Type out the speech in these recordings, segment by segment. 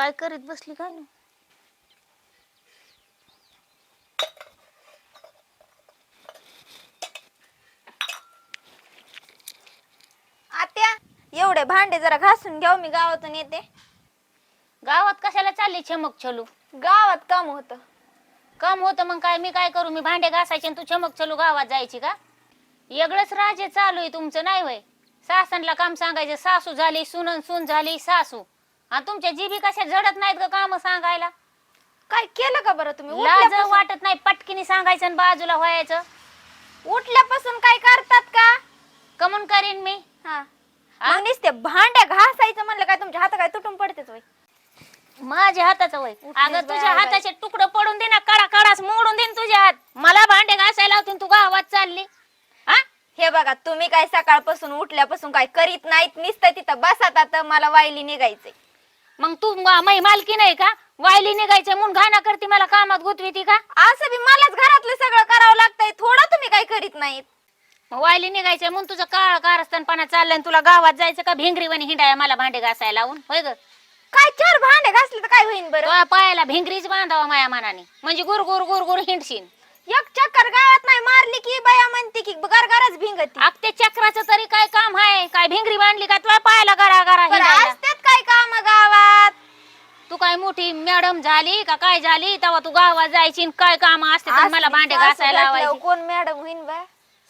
काय करीत बसली काय ना आत्या एवढे भांडे जरा घासून घ्याव मी गावातून येते. गावात कशाला चालली चमक छलू? गावात काम होत. काम होतं मग काय? मी काय करू? मी भांडे घासायचे आणि तू चमक छलू गावात जायची का? वेगळंच राजे चालू आहे तुमचं नाही वय? सासनला काम सांगायचं सासू झाली सुनन सून झाली सासू. आणि तुमच्या जीबी कशा जडत नाहीत का काम सांगायला? काय केलं का बरं तुम्ही? लाज उठल्यापासून- वाटत नाही पटकीने सांगायचं आणि बाजूला व्हायचं. उठल्यापासून काय करतात का? कमून करीन मी. हा. आ? मग नुसते भांड्या घासायचं म्हणलं काय तुमच्या हात काय तुटून पडतेच वय माझ्या हाताचं वय अगं तुझ्या बाई. हाताचे तुकडं पडून दे ना कडा कडाच मोडून दे ना तुझ्या हात. मला भांडे घासायला होते तू गावात चालली. हा हे बघा तुम्ही काय सकाळपासून उठल्यापासून काय करीत नाहीत नुसतं तिथं बसत आता मला वायली निघायचंय. मग तू मा- मै मालकी नाही का? वायली निघायचं म्हणून घाणा करते मला कामात गुतवी ती का? असं बी मलाच घरातलं सगळं करावं लागतंय. थोडं तुम्ही काय करीत नाहीत. मग वायली निघायचं म्हणून तुझं काळ कारस्थानपणा चाललंय आणि तुला गावात जायचं का? भिंगरीवाणी हिंडाया मला भांडे घासायला लावून? होय ग? काय चार भांडे घासले तर काय होईन बरं? तुझ्या पायाला भिंगरीच बांधावा माया मनाने. म्हणजे गुर गुर गुर गुर हिंडशीन. एक चक्कर गावात नाही मारली की बया म्हणते की गरगरच भिंगती. अग ते चक्राचं तरी काय काम आहे काय भिंगरी बांधली का? तुला पायाला गरा गरा बरं हिंडायला. काय काम गावात? तू काय मोठी मॅडम झाली का काय झाली? तेव्हा तू गावात जायची आणि काय काम असते तर मला भांडे घासायला लावायची. कोण मॅडम होईन बा?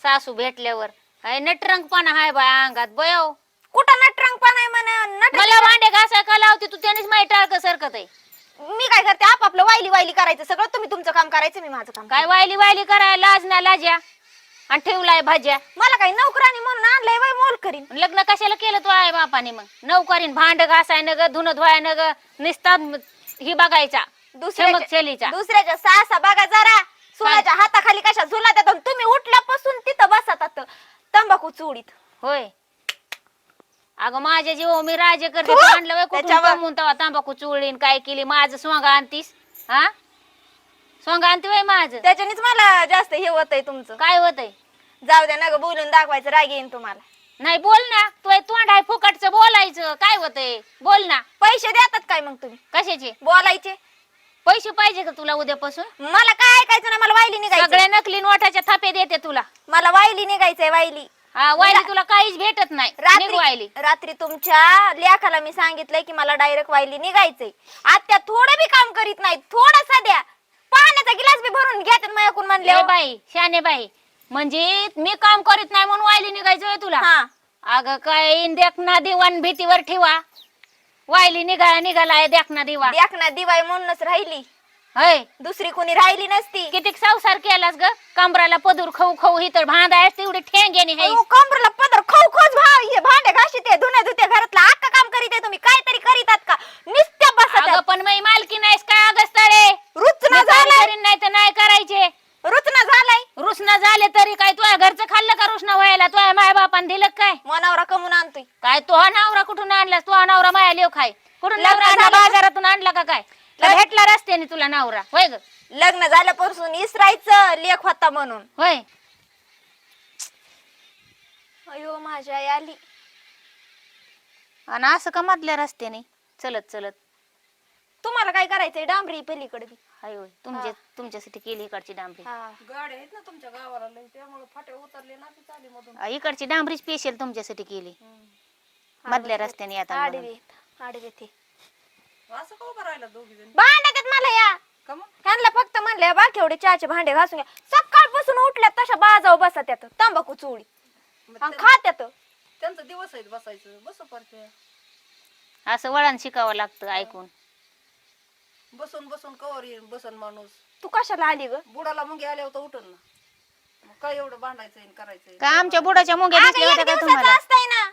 सासू भेटल्यावर. हाय नटरंगपणा हाय बाय अंगात बयव कुठं नटरंगपण आहे म्हणा? नट मला भांडे घासाय का लावते? तू त्यानेच माहिती टाळक सरकत आहे. मी काय करते? आपापलं वायली वायली करायचं सगळं? तुम्ही तुमचं काम करायचं मी माझं काम काय वायली वायली करायला? लाज ना लाज्या आणि ठेवलाय भाज्या. मला काय नोकरानी म्हणून आणलंय वय मोल करीन लग्न कशाला केलं तू आई बापाने मग? नौकरीन भांड घासाय न ग धुन धुवाय न ग निस्ता ही बघायचा चमक दुसऱ्याच्या शेलीचा. दुसऱ्याच्या सासा बघा जरा. सुनाच्या हाताखाली कशा झुला देतात तुम्ही उठल्यापासून तिथं बसत तंबाखू चुडीत. होय. अगं माझ्या जीव मी राजे करते! तू आणलं वय कुठून त्याच्यावर- कमवून तेव्हा तांबाखू चुळीन काय केली? माझं सोंगा आणतीस? हा? सोंगा आणते वय माझं. त्याच्यानेच मला जास्त हे होतंय तुमचं. काय होतंय? जाऊ द्या ना ग बोलून दाखवायचं राग येईन तुम्हाला. नाही बोल ना. तू तोंड आहे फुकटचं बोलायचं. काय होतंय? बोल ना. पैसे देतात काय मग तुम्ही? कशाचे? बोलायचे. पैसे पाहिजे का तुला उद्यापासून? मला काय ऐकायचं नाही मला वायली निघायचं सगळ्या नकली नोटाच्या थापे देते तुला. मला वायली निघायचंय वायली. हा वायली तुला काहीच भेटत नाही. निघ वायली. रात्री रात्री तुमच्या लेखाला मी सांगितलंय की मला डायरेक्ट वायली निघायचंय. आत्या थोडं बी काम करीत नाही थोडं द्या पाण्याचा गिलास बी भरून घेतात माझ्याकडून म्हणले बाई शाने बाई म्हणजे मी काम करीत नाही म्हणून वायली निघायचं होय तुला? हा. अगं काय देखना दिवाण भीतीवर ठेवा. वायली निघा निघालाय देखना दिवा. देखना दिवाय म्हणूनच राहिली. होय. दुसरी कोणी राहिली नसती. किती संसार केलास ग? कमराला पदूर खाऊ खाऊ ही तर भांडाय तेवढी ठेंगेनी हाय अहो, कमरेला पदर खो खोच भाव हे भांडे घाशीत धुण्या धुते घरातलं अख्खा काम करीत आहे तुम्ही. काहीतरी करीतात का? नुसत्या अगं बसत पण मी मालकी नाहीस काय अगस्ताळे रुचना झालाय. नाही तर नाही करायचे. रुचना झालाय. रुसना झाले तरी काय तुझ्या घरचं खाल्लं का रुसना व्हायला? तुझ्या माय बापान दिलं काय? मनावरा कमून आणतोय. काय तो नवरा कुठून आणलास? तो नवरा माया लेव खाय. कुठून लग्न नवरा आणला? झालं- बाजारातून आणला का काय? का लग्न- भेटला रस्त्याने तुला नवरा. होय ग? लग्न झाल्यापासून इसरायचं लेख होता म्हणून. होय. अयो माझ्या आई आली. आणि असं का मधल्या रस्त्याने. चलत चलत. तुम्हाला काय करायचंय? डांबरी पलीकडे बी. हाय होय. तुमच्या तुमच्यासाठी केली इकडची डांबरी. हा. गाड्या आहेत ना तुमच्या गावाला त्यामुळे फाटे उतरले ना ती चाली मधून इकडची डांबरी स्पेशल तुमच्यासाठी केली. मधल्या रस्त्याने येतात आडवे म्हणून. आडवे ते. असं का उभं राहिला दोघी जण? भांड्यात मला या. का मग? त्यांना फक्त म्हणले बाकी एवढे चहाचे भांडे घासून घ्या. सकाळपासून उठल्या तशा बाजाव बसत येत तंबाखू चोळी. मग आणि ते- खात येत. त्यांचा दिवस आहेत बसायचं. बसू परते असं वळण शिकावं लागतं ऐकून. बसून बसून कवर येईन बसन माणूस. तू कशाला आली ग? बुडाला मग आल्या होता उठन ना. मग काय एवढं आणि करायचं का आमच्या बुडाच्या मुंग्या अगं, दिसल्या एक होत्या का दिवसाचं तुम्हाला? असतंय ना.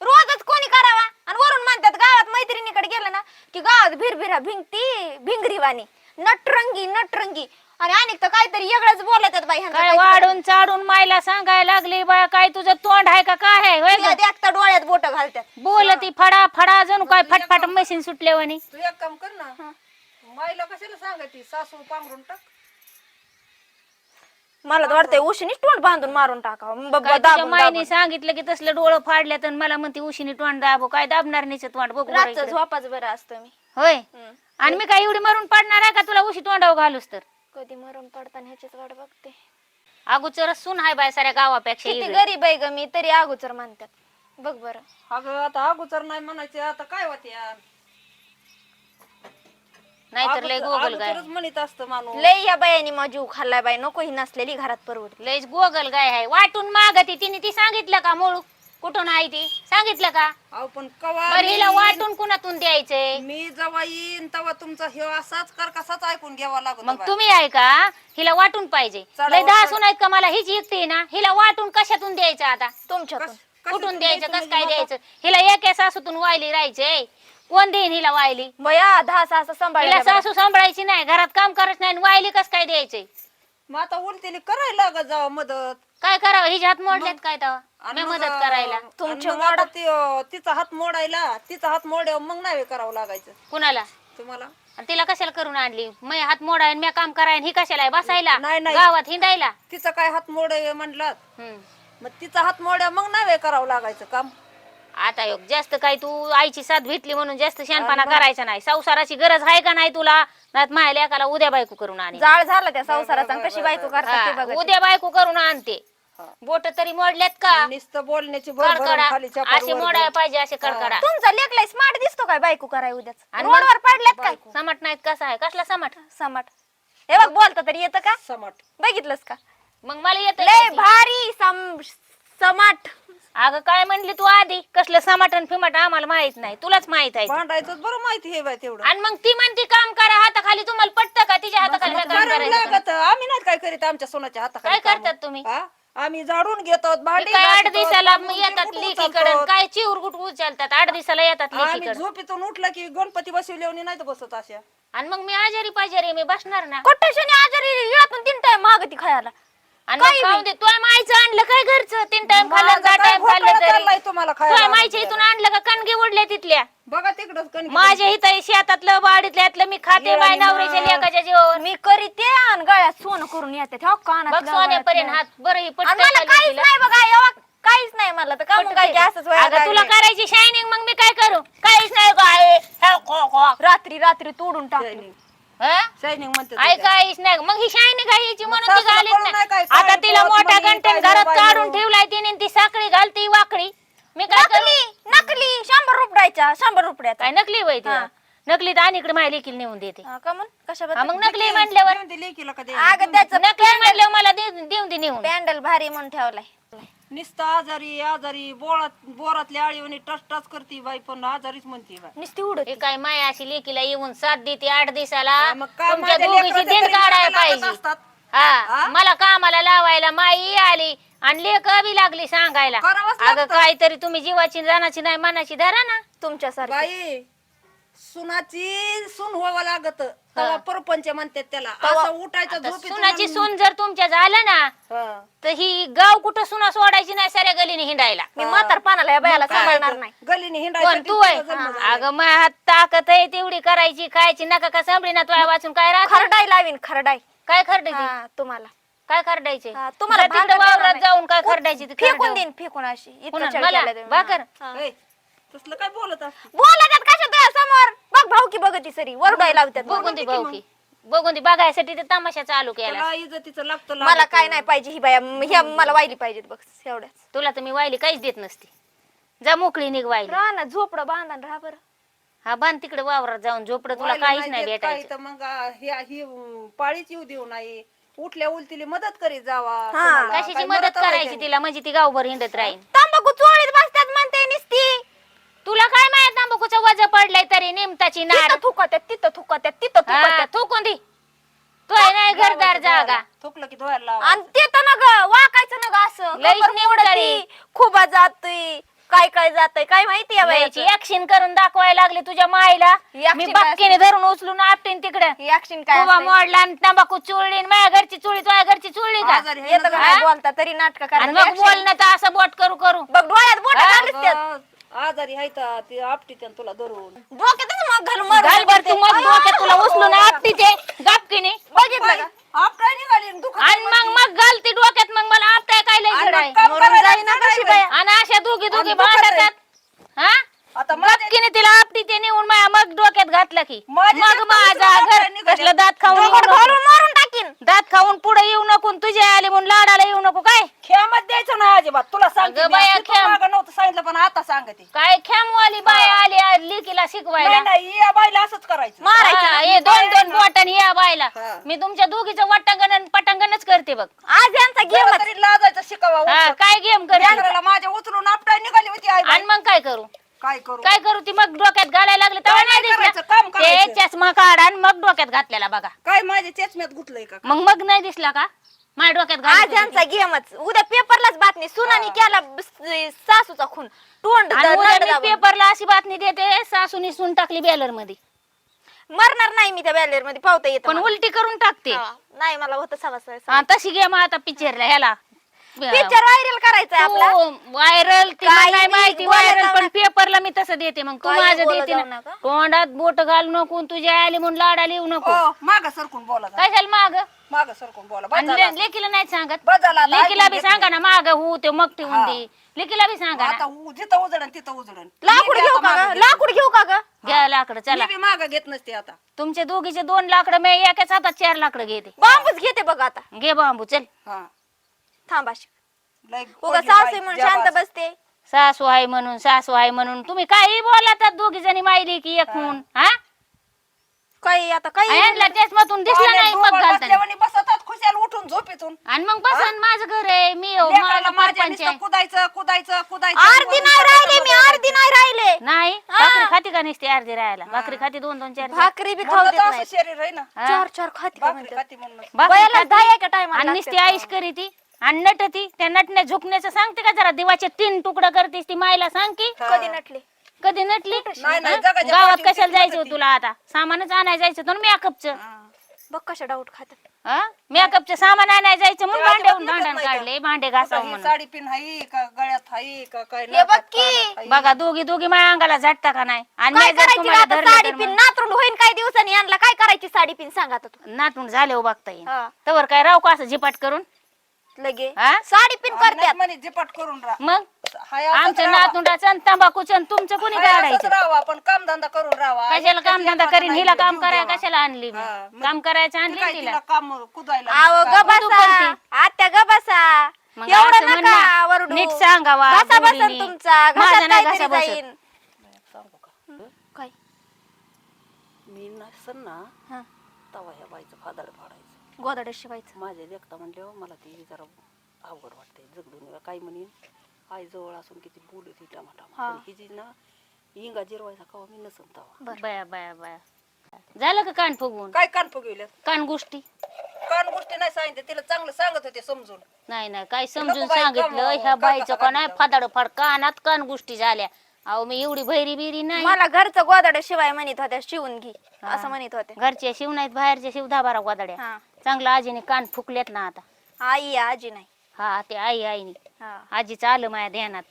रोजच कोणी करावा? आणि वरून म्हणतात गावात मैत्रिणीकडे गेलं ना की गावात भिरभिरा भिंगती भिंगरीवाणी. नटरंगी नटरंगी. आणि अनेक तर काहीतरी वेगळंच बोलतात बाई ह्यांचं काय काहीतरी. वाढून चाडून मायला सांगायला लागली बाया? काय तुझं तोंड आहे का? काय आहे? होय? देखता डोळ्यात बोट घालतात बोलती फडा फडा जणू काय फटफट मशीन सुटल्यावानी. तू एक काम कर ना. माईला कशाला सांगायची? सासू पांघरून टाक. मला तर वाटतंय उशीनीच तोंड बांधून मारून टाकावं. ब- ब- काय तुझ्या दाबून- मायने दाबून. सांगितलं की तसलं डोळं फाडल्यात आणि मला म्हणते उशीने तोंड दाबो. काय दाबणार नाही तोंड? बघू बरं रातचं इकडं. झोपाच बरं असतं मी. होय? हम्म. आणि मी काय एवढी मरून पडणार आहे का तुला उशी तोंडावर घालूस तर? कधी मरून पडताना ह्याचीच वाट बघते. अगोदर सून हाय बाय साऱ्या गावापेक्षा किती इकडे. गरीब आहे ग मी तरी अगोदर म्हणतात. बघ बरं. अगं आता अगोदर नाही म्हणायचे आता काय होते यार? नाहीतर लय गोगल गाय. अगोदरच म्हणत असतं माणूस. लय या बायानी मग जीव खाल्लाय बाई नको ही नसलेली घरात परवडते. लयच गोगल गाय आहे वाटून मागती तिने ती सांगितलं का मुळू कुठून आहे ती? सांगितलं का? अहो पण कवा बरं हिला मी- वाटून कुणातून द्यायचंय मी जेव्हा येईन तेव्हा तुमचा हे असाच कर कसाच ऐकून घ्यावा लागतो मग बाई. तुम्ही आहे का? हिला वाटून पाहिजे. चला, लय दहा वाटून. सून आहेत का मला? हीच एकटी ना? हिला वाटून कशातून द्यायचं आता? तुमच्यातून. कस- कशातून कुठून द्यायचं? द्यायचं? कस काय म्हणजे द्यायचं? हिला एका सासूतून वायली राहायचंय कोण देईन हिला वायली? बया दहा सहा हिला सांभाळ सासू सांभाळायची नाही घरात काम करत नाही आणि वायली कस काय द्यायचंय मग आता उलटीने करायला लागत जावं मदत. काय करावं? हिच्या हात मोडलेत काय तेव्हा? आणि मी मग, मदत करायला. तुमच्या अं, तिचा हात मोडायला तिचा हात मोड्यावर मग नाही करावं लागायचं. कुणाला? तुम्हाला? आणि तिला कशाला करून आणली? मी हात मोडाय मी काम कराय ही कशाला आहे? बसायला? नाही, नाही. गावात हिंडायला? तिचा काय हात मोड म्हणलात? हम्म. मग तिचा हात मोड्या मग नाही करावं लागायचं काम. आता योग जास्त काय तू आईची साथ भेटली म्हणून जास्त शहाणपणा करायचा नाही. संसाराची गरज आहे का नाही तुला? नाही माझ्या लेकाला उद्या बायको करून आण. जाळ झाला त्या संसाराचा आणि कशी बायको करतात ते हा, बघा उद्या बायको करून आणते. बोट तरी मोडल्यात का? नुसतं बोलण्याची कडकडा. खाली चापर असे वर मोडायला. पाहिजे असे कडकडा. तुमचा लेखलाय स्मार्ट दिसतो काय बायको कराय उद्याच? आणि मग? रोडवर पडल्यात काय? समट नाहीत कसा आहे? कसला समट? समाट. हे बघ बोलता तरी येतं का? समट. बघितलंस का? मग मला येत लय भारी सम समाट. अगं काय म्हणली तू आधी? कसलं समाटन फिमट आम्हाला माहीत नाही. तुलाच माहीत आहे भांडायचं बरं माहिती हे बाय तेवढं. आणि मग ती म्हणते काम करा हाताखाली तुम्हाला पटतं का? तिच्या हाताखाली काय काम करावं करायचं लागत. आम्ही नाही काय करीत आमच्या सोनाच्या हाताखाली काय कामं. करतात तुम्ही? हा? आम्ही झाडून घेतो भांडी काय आठ घासतो, दिवसाला येतात लेकीकडे. काय चिवर गुट उचलतात? आठ दिवसाला येतात आम्ही लेकीकडे. झोपेतून उठलं की गणपती बसवल्यावर नाही तर बसत अशा. आणि मग मी आजारी पाजारी मी बसणार ना? कोट्याशाने आजारी यातून तीन टाइम मागती खायला. आणि मग खाऊन दे. तुला मायचं आणलं काय घरचं? तीन टाइम खाल्लं माझा दहा काय टाइम घोटाळा खाल्लं चाललाय तरी. तुम्हाला तुला खायला मायच्या इथून आणलं का? कणगे उडल्या तिथल्या. बघा तिकडच कणकी माझ्या इथं शेतातलं वाडीतल्यातलं मी खाते बाय नवऱ्याच्या. लेकाच्या मी करीते आणि गळ्यात सोनं करून येते. हो कानात बघ सोन्यापर्यंत हात. बरं ही आणि पटकन मला काहीच तिला. नाही बघा एव्हा काहीच नाही मला तर का मग काय की असंच वया अगं तुला लागले. करायची शायनिंग मग मी काय करू? काहीच नाही काय हे. खो खो. रात्री रात्री तोडून टाकली हा? शायनिंग म्हणते आई काहीच नाही. मग ही शायनिंग घालायची म्हणून ती सासूला घालीत कळलं नाही. नाही काय, आता तिला पोत मोठा मणी, कंटेन काय घरात बाई काढून नो. ठेवलाय तिने ती साखळी घालती वाकडी. मी काय करू? नकली शंभर रुपयाच्या शंभर रुपयाचा. काय नकली वय ती. नकली तर आणि लेकीला नेऊन देते. हा, का म्हण हा, कशाबद्दल मग नकली म्हणल्यावर. देऊन अगं त्याचं नकली म्हणल्यावर मला दे- देऊन दे नेऊन. पॅन्डल भारी म्हणून ठेवलाय. नुसतं आजारी आजारी बोळात बोरातल्या आळीवणी टच टच करती बाई पण आजारीच म्हणती बाई नुसती उडत हे काय माया अशी लेकीला येऊन साथ देते आठ दिवसाला हा, मग काय तुमच्या माझ्या दोघीची लेकराच्या दिन घरी काढायला लागत पाहिजे असतात. हा? मला कामाला लावायला माई आली आणि लेख बी लागली सांगायला करावंच अगं लागतं. काहीतरी तुम्ही जीवाची जाण्याची नाही मनाची धरा ना तुमच्यासारखी बाई सुनाची सून व्हावं लागत. तेव्हा परपंच म्हणतात त्याला. तवा- असं उठायचं आता झोपेतून सुनाची आणि- सून जर तुमच्या झालं ना हा. तर ही गाव कुठं सुना सोडायची नाही साऱ्या गलीने हिंडायला. मी म्हातार पानाला या बायाला सांभाळणार नाही. गलीने कोण हिंडायचं तू आहे अगं माझ्या हात ताकद आहे तेवढी करायची खायची नका का संभळी ना तुला वाचून काय राहत? खरडाई लावीन खरडाई. काय खरडायची? हा, तुम्हाला. काय खरडायचे? हा, तुम्हाला जा तिकडे भाकर वावरात देणार जाऊन काय. खरडायची ती फेकून खरडव. देईन फेकून अशी. इतकं पुन्हा छळ मला? केलं तुम्ही. भाकर? हा. ए, तसलं काय बोलत असते? बोला त्यात कशा तुझ्या समोर. बघ भाऊकी बघती सरी. वरडाई लावतात. बघून ती भाऊ की बघून ती बघायसाठी ते तमाशा चालू केला. त्याला इज्जतीचं लागतं मला. काय नाही पाहिजे ही बाया. ह्या मला वाहिली पाहिजेत बघ एवढ्याच. तुला तर मी वायली काहीच देत नसते. जा मोकळी निघ वायली. राहा ना झोपडं बांधा आणि राहा बरं. हा बांध तिकडे वावरात जाऊन. झोपड तुला काहीच नाही देत काही भेटायचं तर मग आ, ही ही अं, पाळीच येऊ देऊ नाही. उठल्या उलतीली मदत करीत जावा हा. कशाची मदत करायची? तिला? म्हणजे ती गावभर हिंडत राहील तंबाखू चोळीत बसतात म्हणते निसती तुला काय माहीत तांबाखूचं वज पडलंय तरी नेमताची नाड तिथं थुकत्यात तिथं थुकत्यात तिथं हा, थुकत्यात. थुकून दी. तू आहे नाही घरदार जागा. थुकलं की धुवायला लावा. आणि ते तर ना ग वाकायचं ना ग असं. लईच कबर नेमताळी. मोडती, खुबा जातोय. काय काय जातय काय माहिती बाईची बायाची? ऍक्शन करून दाखवायला लागली तुझ्या माईला Action मी काय बाक्कीने धरून उचलून आपटीन तिकडे. ही ऍक्शन काय कुबा असतंय? मोडला आणि तंबाखू चुळली आणि माझ्या घरची चुळी तुझ्या घरची चुळली का? आजारी आहे येतं ना का जरा. नाही बोलता तरी नाटक आणि मग बोलणं तर असं बोट करू करू. बघ डोळ्यात बोट हा? अगं, आजारी आहेत ती आपटी त्यानं तुला धरून. डोक्यातच मग घालून मारून घाल बर तू मग डोक्यात तुला उचलून आपटी ते. गापकीने बघितलं का? आपटाय निघाली आणि दुखत आणि मग मग घाल ती डोक्यात. मग मला आपटाय काय लय आणि जड मग आहे? काम मरून करायला जाईना सांगाय कशी बाई. बाया. आणि अशा दोघी दोघी आणि दुखत आहे. भांडतात हा? आता माझ्या तिला आपटी ते नेऊन माझ्या मग डोक्यात घातलं की माझ्या मग डोक्यात माझा घर दात खाऊन येऊ नको. मारून टाकीन दात खाऊन पुढे येऊ नको आणि तुझे आले म्हणून लाडाला येऊ नको काय खेमत द्यायचं ना अजिबात तुला सांगते अगं मी. बाया. मागं नव्हतं सांगितलं पण आता सांगते काय खेमवाली बाय आली आज लिकीला शिकवायला नाही नाही या बाईला असंच करायचं मारायचं हा. हे दोन दोन बोटाने या बायला हा. मी तुमच्या दोघीचं वाटांगण आणि पटांगणच करते बघ आज यांचा जरा तरी लाजायचं शिकावा हा. काय गेम करते माझ्या उचलून आपटाय निघाली होती आई बाई. आणि मग काय करू काय करू? काय करू? ती मग डोक्यात घालायला लागले. तेव्हा काय नाही नाही करायचं, दिसला काम ते करायचं. चष्मा काढ आणि मग डोक्यात घातलेला बघा. काय माझ्या चष्म्यात गुतलंय का? मग मग नाही दिसला का? माझ्या डोक्यात आज यांचा गेमच. उद्या पेपरलाच बातमी. सुनानी केला सासूचा खून. तोंड आणि द- उद्या नड मी दाबून. पेपरला अशी बातमी देते सासूनी सून टाकली बॅलरमध्ये मरणार नाही मी त्या बॅलेरमध्ये पावता येत पण उलटी करून टाकते. नाही मला होत सवास हा, तशी गेम आता पिक्चरला ह्याला. पिक्चर व्हायरल करायचा आपला. व्हायरल काही नाही नाही, माहिती व्हायरल पण. पेपरला मी तसं देते मग. तू काही माझं बोलत देते जाऊ ना. नका. तोंडात बोट घालू नको तुझ्या आली म्हणून लाडाला येऊ नको. हो माग सरकून बोला काय झालं माग? माग सरकून बोला. आणि बस झालं. ले- लेकीला नाही सांगत. बस झालं आता, लेकीला ऐकून बी. सांगा ना माग हो ते मग ठेवून. दे लेकीला बी सांगा आता ना उ- जिथं उजडन तिथं उजडन. लाकूड घेऊ का ग? लाकूड घेऊ का ग? घ्या लाकडं. चला. माग घेत नसते आता. तुमचे दोघीचे दोन लाकडं मी एकाच हातात चार लाकडं घेते. बांबूच घेते बघ आता. घे बांबू चल. हा. थांबा लय उगा पडली सासू बाई, म्हणून. शांत बसते. सासू आहे म्हणून सासू आहे म्हणून. तुम्ही काही बोलातात दोघी जणी माहिली की एक म्हणून हा? काही आता काही यांना चष्मातून दिसला नाही मग डोंगर घालताना बसल्यावानी बसतात खुशाल उठून झोपेतून. आणि मग बसन माझं घर आहे मी लेकराला मला माझ्या परपंच नुसतं आहे. कुदायचं कुदायचं कुदायचं अर्धी नाही राहिले मी अर्धी नाही राहिले. नाही. भाकरी खाती का नसते अर्धी राहायला? भाकरी खाती दोन दोन चार चार. भाकरी बी खाऊ म्हणलं देत तर नाही. असं शरीर आहे ना. हा. चार चार खाती का भाकरी म्हणतात? खाती म्हणून खाती. दहा एका टायमाला आणि नुसती लागतात. आईश करी ती. आणि नटती त्या नटण्या झुकण्याचं सांगते का जरा? दिवाचे तीन तुकडं करतेस ती मायला सांग की कधी नटले? कधी नटली? नाही, नाही, हा? जगाच्या गावात पाठीवर कशाला जायचं. तुला आता? सामानच आणायला जायचं होतं ना मेकअपचं. बघ कशा डाऊट खात मेकअपचं सामान आणायला जायचं म्हणून ते अजिबात भांडण काढले भांडे घासावं ही म्हणून. साडी पिन हाई का गळ्यात हाई का काय हे बघ नाकात, की. कानात हाई. बघा दोघी दोघी माझ्या अंगाला झटता का नाही? आणि काय मी जर करायची तुम्हाला आता? धरलं साडी तर पिन मग नातरुंड होईन काही दिवसांनी. यांना काय करायची साडी पिन सांगा आता तू. नाटून झाले हो बघता येईल. हा. तवर काय राव का असं झिपाट करून? लगे. हा? साडी पिन करतात म्हणे जिपट करून राहा. मग? हाय असंच आमच्या राहावा. नातुंडाचं आणि तंबाखूचं आणि तुमचं कोणी हाय असंच काढायचं? राहावं. आपण काम धंदा करून राहावा. कशाला काम धंदा करीन? हिला काम करायला. कशाला आणली? हा, मग काम करायचं आणली काय तिला? तिला काम कुदायला आव बसा. आत्या ग बसा. मग असं एवढं म्हण नका ना. वरडू नीट सांगावा, घसा बसन. तुमचा. माझा घशात नाही काहीतरी घसा बसत. जाईन. सांगू का काय? मी नसन ना हा. तवा ह्या बाईचं फादर फाडायचं गोदाडे शिवायचं माझ्या देखता म्हणल्यावर मला ती जरा अवघड वाटते जगडून काय म्हणेन आई जवळ असून किती बोलत ही हा. टमाटा हिची ना हिंगा जिरवायचा कवा मी नसन तवा. बया बया बया. झालं का कान फुगवून? काय कान फुगविले कान गोष्टी? कान गोष्टी नाही सांगितले तिला चांगलं सांगत होते समजून. नाही नाही काय समजून बाई, सांगितलं? ह्या बाईचं का नाही करायचं? फादाड फाड कानात कान गोष्टी झाल्या. अहो मी एवढी भैरी बिरी नाही. मला घरचं गोदाडे शिवाय म्हणत होत्या शिवून घे हा. असं म्हणत होते घरचे शिव नाहीत बाहेरचे शिव दहा बारा गोदाड्या. हा. चांगलं आजीने कान फुकलेत ना आता. आई आहे, आजी नाही. हा ते आई आईनी. हा. आजीचं आलं माझ्या ध्यानात.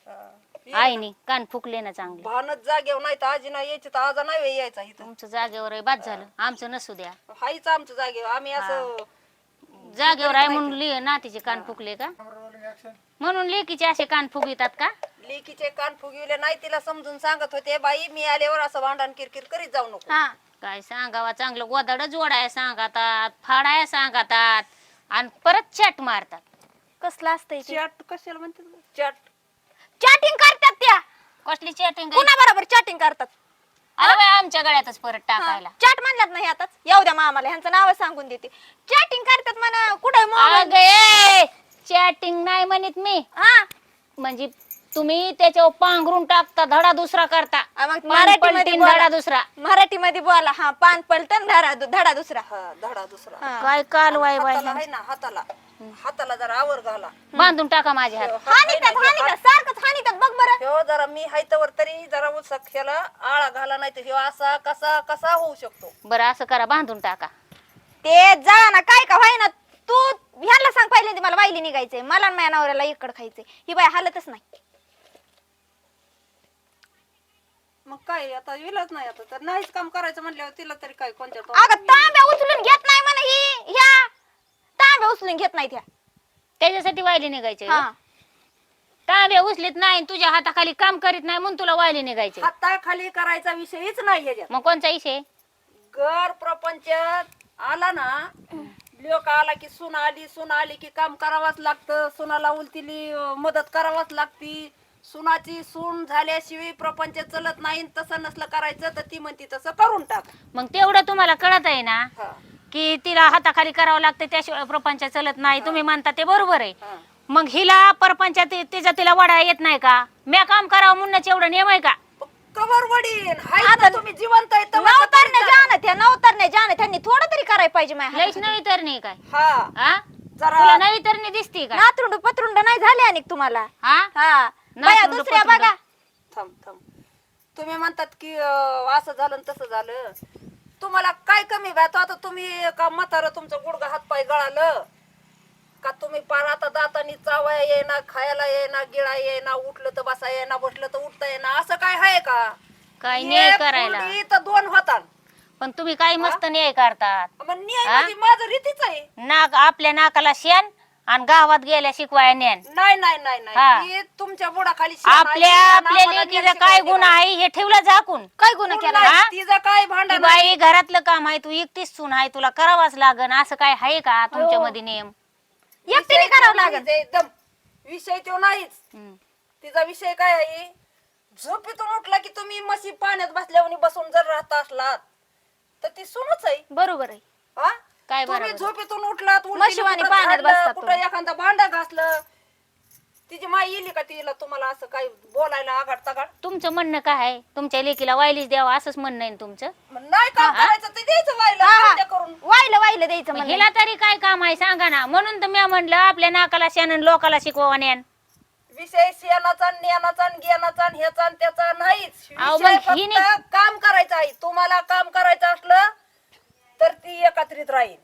आईनी कान फुकले ना चांगले. भानच जागेवर नाही तर आजी नाही यायची तर आजा नाही यायचा इथं. तुमचं जागेवर आहे, बाद झालं. आमचं नसू द्या. हाईच आमचं जागेवर. आम्ही असं जागेवर आहे म्हणून लिह नातीचे कान फुकले का? म्हणून लेकीचे असे कान फुगवितात का? लेकीचे कान फुगविले नाही तिला समजून सांगत होते बाई मी आल्यावर असं भांडण किरकिर करीत जाऊ नको. हा काय सांगावा चांगलं गोदाड जोडाय सांगतात फाडाय सांगतात आणि परत चॅट मारतात. कसलं असतंय ते? चॅट कशाला म्हणते चॅट. चॅटिंग करतात त्या. कसली चॅटिंग? कुणा बरोबर चॅटिंग करतात? अरे बाई, आमच्या गळ्यातच परत टाकायला. चॅट म्हणल्यात नाही आताच? येऊ द्या मामाला ह्यांचं नाव सांगून देते. चॅटिंग करतात म्हणा कुठे चॅटिंग नाही म्हणत मी. हा. म्हणजे तुम्ही त्याच्यावर पांघरून टाकता धडा दुसरा करता. आ, मग पान मराठीमध्ये पलटीन बोला. धडा दुसरा. मराठीमध्ये बोला. हा पान पलटन धडा धडा दुसरा. हा धडा दुसरा. हा. काय काल वाय बाय हाताला आहे ना हाताला. हाताला जरा आवर घाला. बांधून टाका माझ्या हात. हानितात हानितात. सारखंच हानितात. बघ बरं. ह्यो जरा मी हायतवर तरी जरा उत्सक ह्याला आळा घाला नाही तर ह्यो असा कसा कसा होऊ शकतो. बरं असं करा. बांधून टाका. ते जा ना काय का व्हाय ना तू ह्यांना सांग पहिल्यांदा मला वाईली निघायचंय. मला आणि माझ्या नवऱ्याला इकड खायचंय. ही बाय हालतच नाही. मग काय आता विलाच नाही आता. तर नाहीच काम करायचं म्हणल्यावर तिला तरी काय कोणत्या अगं तांब्या उचलून घेत नाही म्हणा ही ह्या. तांब्या उचलून घेत नाही त्या. त्याच्यासाठी वायली निघायचे हा. तांबे उचलीत नाही तुझ्या हाताखाली काम करीत नाही म्हणून तुला वायली निघायचे हाताखाली करायचा विषयच नाही ह्याच्यात मग कोणचा इशे घर प्रपंचात आला ना लोक आला की सून आली सून आली की काम करावंच लागतं. सुनाला उलतीली मदत करावंच लागती. सुनाची सून झाल्याशिवाय प्रपंच चलत नाही तसं नसलं करायचं तर ती म्हणती तसं करून टाक. मग तेवढं तुम्हाला कळत आहे ना हा, की तिला हाताखाली करावं लागतं त्याशिवाय प्रपंच चलत नाही. तुम्ही म्हणता ते बरोबर आहे. हा. मग हिला परपंचात तिचा तिला वडा येत नाही का? म्या काम करावं म्हणण्याचं एवढं नियम आहे का? कवर वडील. आता ना तुम्ही जिवंत आहे तर नवतरने जाणत त्या नवतरने जाणत त्यांनी थोडं तरी करायला पाहिजे माझ्या लईच नवी तरणी काय? हा. हा? जरा- तुला नवी तरणी दिसती का? नातरुंड पत्रुंड नाही झाले आणि तुम्हाला. हा? हा. बाया नातरुंड दुसऱ्या पत्रुंड. बघा. थांब थांब. तुम्ही म्हणतात की अं, असं झालं आणि तसं झालं. तुम्हाला काय कमी बा आता तुम्ही का म्हातारं तुमचं गुडगा हातपाय गळालं. का तुम्ही पार आता दातानी चावाया येईना खायला येईना गिळा येईना उठलं तर बसा येईना बसलं तर उठता येईना असं काय आहे का? काय न्याय एक करायला. तर दोन होतात. पण तुम्ही काय मस्त न्याय करतात. मग न्याय हा? म्हणजे माझं रीतीच आहे. नाक आपल्या नाकाला शेण आणि गावात गेल्या शिकवाया ज्ञान नाही नाही नाही हा. नाही. हे. तुमच्या बुडाखाली शेण आहे, आपल्या आणि आपल्या आम्हाला लेकीचा न्याय काय शिकवायला गुण आहे हे ठेवलं झाकून काय गुन्हा नाही. केला? हा? तिचं काय भांडण बाई घरातलं काम आहे तू एकटीच सून आहे तुला करावाच लागन असं काय आहे का तुमच्या मध्ये नियम एकटीने विषय करावं तो लागेल एकदम विषय तो नाहीच. तिचा विषय काय आहे झोपेतून उठला की तुम्ही मशी पाण्यात बसल्यावर बसून जर राहत असलात तर ती सुनच आहे बरोबर आहे हा? काय तुम्ही बरोबर? झोपेतून उठलात कुठं पाण्यात बसतात कुठं तुम्ही. एखादा भांडा घासलं तिची माई येली का तिला तुम्हाला असं काही बोलायला आगाड तगाड? तुमचं म्हणणं काय आहे? तुमच्या लेकीला वायलीच द्यावा असंच म्हणणं आहे ना तुमचं? नाही काम करायचं ते द्यायचं व्हायला हा. भांड्या करून. वाहिलं वाहिलं द्यायचं मग म्हणलं हिला तरी काय काम आहे सांगा ना. म्हणून तर मी म्हणलं आपल्या नाकाला आणि लोकाला शिकवा ज्ञान विषय शेणाचा ज्ञानाचा ज्ञानाचा ह्याचा त्याचा नाहीच. अहो, विषय मग हिने- फक्त काम करायचं आहे. तुम्हाला काम करायचं असलं तर ती एकत्रित राहील.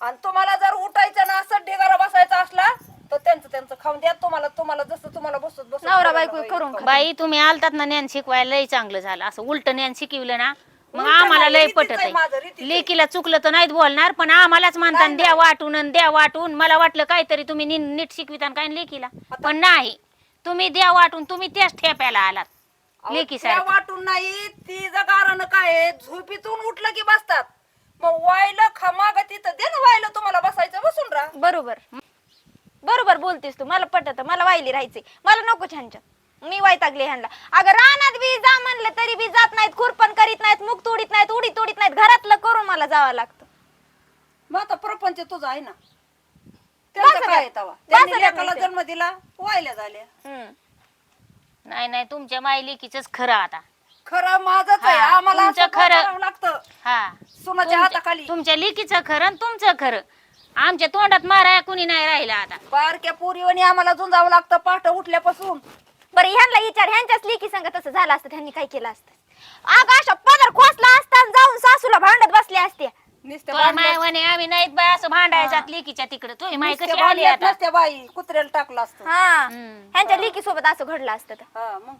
आणि तुम्हाला जर उठायचं ना असं ढिगारा बसायचा असला तर त्यांचं त्यांचं खाऊन द्या. तुम्हाला तुम्हाला जसं तुम्हाला बसत बसत नवरा बायको करून खा. बाई तुम्ही आलतात ना ज्ञान शिकवायला लय चांगलं झालं. असं उलट ज्ञान शिकवलं ना मग उलटं आम्हाला नाही, लय रीतीच पटत आहे माझं, आहे रीतीच आहे. लेकीला चुकलं तर नाहीत बोलणार पण आम्हालाच म्हणतात द्या वाटून आणि द्या वाटून. मला वाटलं काहीतरी तुम्ही नी- नीट शिकविता काय लेकीला. पण नाही. तुम्ही द्या वाटून तुम्ही त्याच ठेप्याला आलात. लेकी त्या वाटून नाही ती जगारानं काय आहे, झोपीतून उठलं की बसतात. मग वायलं खमाग तिथं दे ना वायलं तुम्हाला बसायचं बसून राहा. बरोबर. बरोबर बोलतेस तू मला पटत मला वाहिली राहायचे मला नको छानच्या मी वैतागले ह्यांना. अगं रानात बी जा म्हणलं तरी बी जात नाहीत खुरपण करीत नाहीत मुग तोडीत नाहीत उडी तोडीत नाहीत. घरातलं करून मला जावं लागतं. मग आता प्रपंच तुझा आहे ना. त्यांचं. काय त्यांनी लेकाला. जन्म दिला वायल्या झाल्या. हम्म. नाही नाही तुमच्या माय लेकीच खरं आता. खरं माझच आहे. हा, आम्हाला तुमचं असं खरं. करावं लागतं. हा. सुनाच्या तुमच्या- हाताखाली. तुमच्या लेकीचं खरं आणि तुमचं खरं. आमच्या तोंडात माराया कुणी नाही राहिला आता. बारक्या पोरीवणी आम्हाला झुंजावं लागतं पहाट उठल्यापासून. बरं ह्यांना विचार ह्यांच्याच लेकी संग तसं झालं असतं त्यांनी काय केलं असतं? अगं अशा पदर खोसला असता आणि जाऊन सासूला भांडत बसल्या असत्या नुसत्या तुझ्या माय भांडण्यात- म्हणे आम्ही नाहीत बाय असं भांडायचं लेकीच्या तिकडे. तुझी माय नुसत्या कशी आली आता? नसत्या बाई कुत्र्याला टाकलं असतं. हा. हम्म. ह्यांच्या लेकी सोबत असं घडलं असतं तर. हा मग.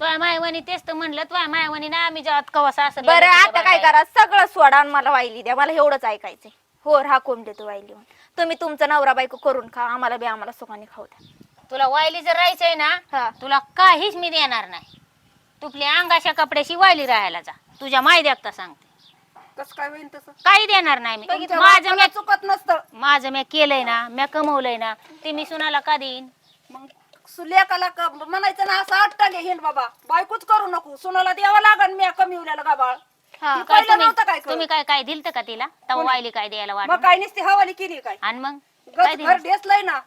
तुझ्या मायवणी तेच तर म्हणलं तुझ्या मायवणी ना आम्ही जेव्हा कवा सासर बरं आता काय करा सगळं सोडा आणि मला वाहिली द्या मला एवढंच ऐकायचंय. हो हा कोण देतो म्हणून. तुम्ही तुमचं नवरा बायको करून खा आम्हाला बी आम्हाला सुखाने खाऊ द्या. तुला वायली जर राहायचंय ना हा. तुला काहीच मी देणार नाही. तुपल्या अंगाच्या कपड्याशी वायली राहायला जा. तुझ्या माय देखता सांगते. कसं काय होईल तसं? काही देणार नाही मी. तुमच्या माझं बापाला म्या चुकत नसतं. माझं म्या केलंय ना म्या कमवलंय ना ते मी सुनाला का देईन? मग सुलेखाला क- म्हणायचं ना असं टाके हिंड बाबा. बायकोच करू नको. सुनाला द्यावं लागन मी कमी उल्याला गाबाळ. हा ती काय पहिलं नव्हतं काय तुम्ही. तुम्ही काय काय दिलत का तिला? तवा वायली काय द्यायला वाट मग काय नसती हवाली केली काय? आणि मग? काय गच घर ना.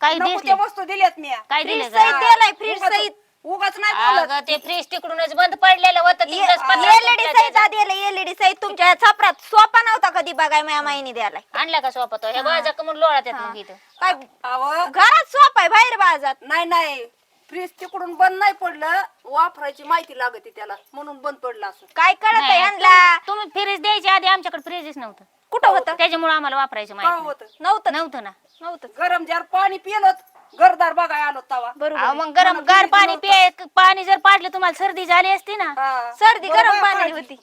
काय नको दिसले त्या वस्तू दिल्यात मी. काय फ्रीज दिलं सहित का? दिलाय फ्रीज उगाच- सहित. उगाच नाही बोलत. अगं ते फ्रीज तिकडूनच बंद पडलेलं होतं तिकडंच एलईडी सहित आधी एलईडी सहित तुमच्या छपरात. सोपा नव्हता कधी बघाय माझ्या माईने द्यायला. आणला का सोपा तो? ह्या बाजा कमून लोळा त्यात मग इथं. काय अहो घरात सोपा आहे बाहेर बाजात. नाही नाही. फ्रीज तिकडून बंद नाही पडलं वापरायची माहिती लागते त्याला म्हणून बंद पडलं असं. काय कळत नाही, तुम- तुम्ही फ्रीज द्यायची आधी आमच्याकडे फ्रीजच नव्हतं. कुठं होतं? त्याच्यामुळे आम्हाला वापरायचं काय माहिती होत नव्हतं नव्हतं ना. नव्हतं गरम जार पाणी पिलं घरदार बघाय आलो तवा. बरोबर. अहो. मग गरम गार पाणी पिय पाणी जर पाडलं तुम्हाला सर्दी झाली असती ना हा. सर्दी गरम काळजी होती.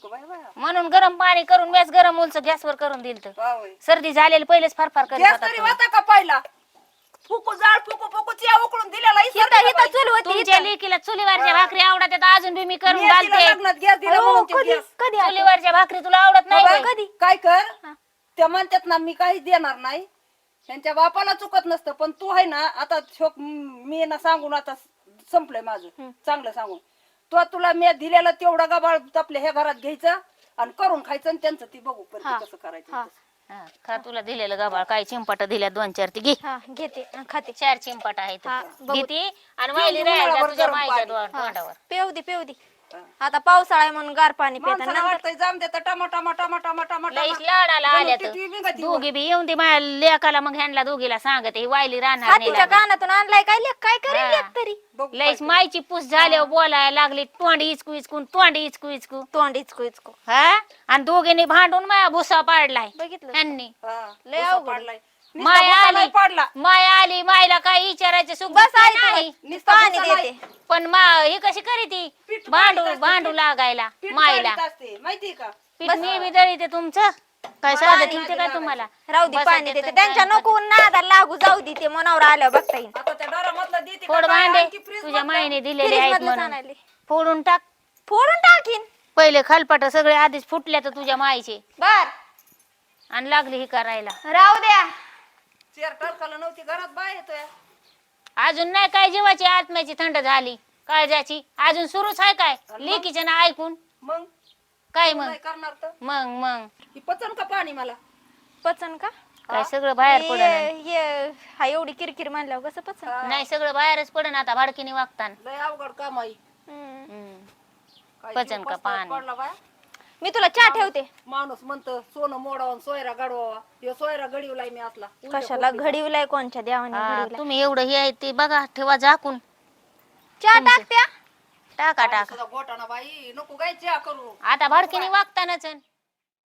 म्हणून गरम पाणी करून मॅच गरम उलच गॅसवर करून दिलं वा होय. सर्दी झालेली पहिलेच फार फार करीत गॅस होता तरी तुम्ही. होता का पहिला? फुकू जाळ फुकू फुकू चिया उकळून दिलेला इथं इथं बाई. चूल होती तुमच्या इथं. लेकीला चुलीवरच्या भाकरी आवडत आहेत, अजून बी मी करून मी तिला घालते लग्नात गॅस दिला म्हणून ते कधी गॅस. कधी आलं? चुलीवरच्या भाकरी तुला आवडत नाही बाबा? काय कर हा. त्या म्हणतात ना मी काहीच देणार नाही त्यांच्या बापाला चुकत नसतं पण तू आहे ना आता शोक मी ना सांगून आता संपलंय माझं चांगलं सांगून तो तुला मी दिलेला तेवढा गबाळ आपल्या ह्या घरात घ्यायचं आणि करून खायचं आणि त्यांचं ती बघू परत हा. कसं करायचं. हा, खा तुला दिलेलं गबाळ काय चिंपाट दिल्या दोन चार ती घे हा घेते हा, खाते चार चिंपाट आहेत हा, बघू. आणि वाहिली घेऊन तुझ्या गरम माईच्या पाणी. दोन- हा, तोंडावर पेव दे पेव दे हा. आता पावसाळा आहे म्हणून गार पाणी पिता माणसाला नंतर वाटतंय जाम देता टमा टमा टमा टमा टमा लईच टमा. लाडाला जणू आल्या दोघी बी येऊन दे माझ्या लेकाला मग ह्यांना दोघीला सांगते ही वायली राहणार नाही हातीच्या लागत. कानातून आणलाय काय लेख काय करेल हा. लेख तरी बघू लईच मायची पूस झाल्यावर बोलायला लागली तोंडी इचकू इचकून तोंडी इचकू इचकू. तोंड इचको इचको. हा? आणि दोघींनी भांडून माया भुसा पाडलाय. बघितलं. ह्यांनी हा, लय भुसा अवघड. पाडलाय. नुसता माया भुसा आली. पाडला. माया आली मायला काय विचारायचं सुख बस दुःख आई नाही. नुसता पाणी भुसा देते. पण मा ही कशी करी ती? पीठ भांडू भांडू. लागायला पीठ मायला पाडीत असते. माहितीये का? पीठ मी बी दळीते तुमचं. काय ठेवते तुम्हाला? राहू दे पाणी देतो, त्यांच्या नको नादा लागू जाऊ दे ते मनावर आल्यावर बघता येईल. आता त्या डरामधलं देते का फोड? भांडे तुझ्या? मायने दिलेले फ्रीज आहेत म्हणून. फोडून टाक. फोडून टाकीन. पहिले खालपाट सगळे आधीच फुटल्या तर तुझ्या मायचे. बर. आणि लागली ही करायला. राहू द्या. चेअर टळकाला नव्हती घरात बाय येतोय. अजून नाही काय जीवाची आत्म्याची थंड झाली काळजाची. अजून सुरूच आहे काय? लेकीच्या ना ऐकून. मग? काय मग? नाही करणार तर? मग मग. ही पचन का पाणी मला? पचन का? काय सगळं बाहेर पडन. ये- ये- हा एवढी किरकिर म्हणल्यावर कसं पचन? नाही सगळं बाहेरच पडन आता भाडकीने वागताना. लय अवघड काम आहे. हम्म. हम्म. काय पचन जीव का पाणी? पडला बाया. मी तुला चहा ठेवते. माणूस म्हणतो सोनं मोडावं सोयरा गडवावा ह्यो सोयरा गडीवलाय मी असला. कशाला घडीवलाय कोणच्या देवाने हा, घडीवलाय? तुम्ही एवढं हे आहे ते बघा ठेवा झाकून. चहा टाकत्या? टाका टाका. गोटाना बाई नको काय चहा करू. आता भाडकीने वागतानाच